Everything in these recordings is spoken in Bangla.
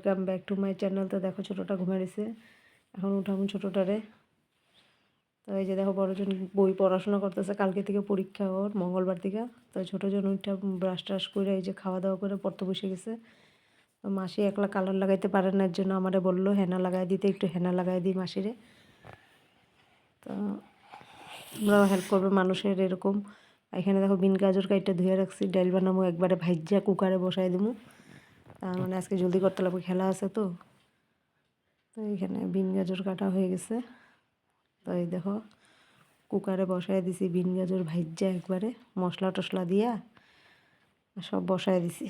Welcome back to my channel তো দেখো ছোটোটা ঘুমে রয়েছে এখন উঠামু ছোটোটারে। তো এই যে দেখো বড়জন বই পড়াশোনা করতেছে। কালকে থেকে পরীক্ষা ওর, মঙ্গলবার থেকে। তো ছোটো জন উঠা ব্রাশ ট্রাশ করে এই যে খাওয়া দাওয়া করে পড়তে বসে গেছে। তো মাসি একলা কালার লাগাইতে পারে না এর জন্য আমারে বলল, হেনা লাগাই দিতে, একটু হেনা লাগাই দিই মাসিরে। তো তোমরাও হেল্প করবে মানুষের এরকম। এখানে দেখো বিন গাজর কাইটা ধুয়ে রাখছি ডাইল বানামো একবারে ভাজ্যা কুকারে বসাই দিমু মানে আজকে জলদি করতে লাগবে খেলা আছে তো। তো এখানে বিন গাজর কাটা হয়ে গেছে। তো এই দেখো, কুকারে বসায় দিছি বিন গাজর ভাজ্যা একবারে, মশলা টশলা দিয়া সব বসায় দিছি।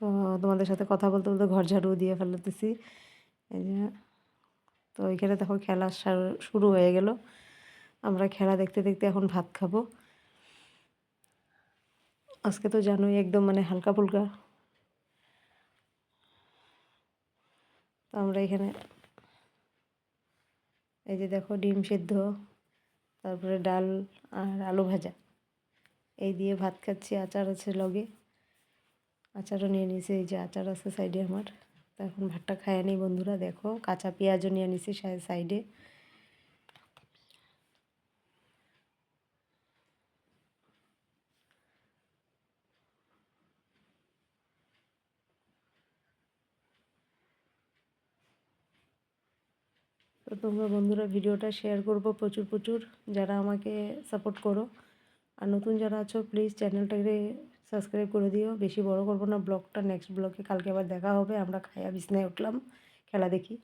তো তোমাদের সাথে কথা বলতে বলতে ঘর ঝাড়ু দিয়ে ফেলতেছি। এই যে, তো এখানে দেখো খেলা শুরু হয়ে গেল। আমরা খেলা দেখতে দেখতে এখন ভাত খাব। আজকে তো জানোই একদম মানে হালকা ফুলকা। তো আমরা এখানে এই যে দেখো ডিম সেদ্ধ, তারপরে ডাল আর আলু ভাজা। এই দিয়ে ভাত খাচ্ছি, আচার আছে লগে। আচারও নিয়ে নিয়েছি, এই যে আচার আছে সাইডে আমার। তো এখন ভাতটা খায় নিই বন্ধুরা, দেখো কাঁচা পেঁয়াজও নিয়ে নিছি সাইডে। তো তোমরা বন্ধুরা ভিডিওটা শেয়ার করব প্রচুর প্রচুর, যারা আমাকে সাপোর্ট করো। আর নতুন যারা আছো প্লিজ চ্যানেলটাকে সাবস্ক্রাইব করে দিও। বেশি বড় করব না, ব্লগটা নেক্সট ব্লগে, কালকে আবার দেখা হবে, আমরা খায়া বিছনায় উঠলাম, খেলা দেখি।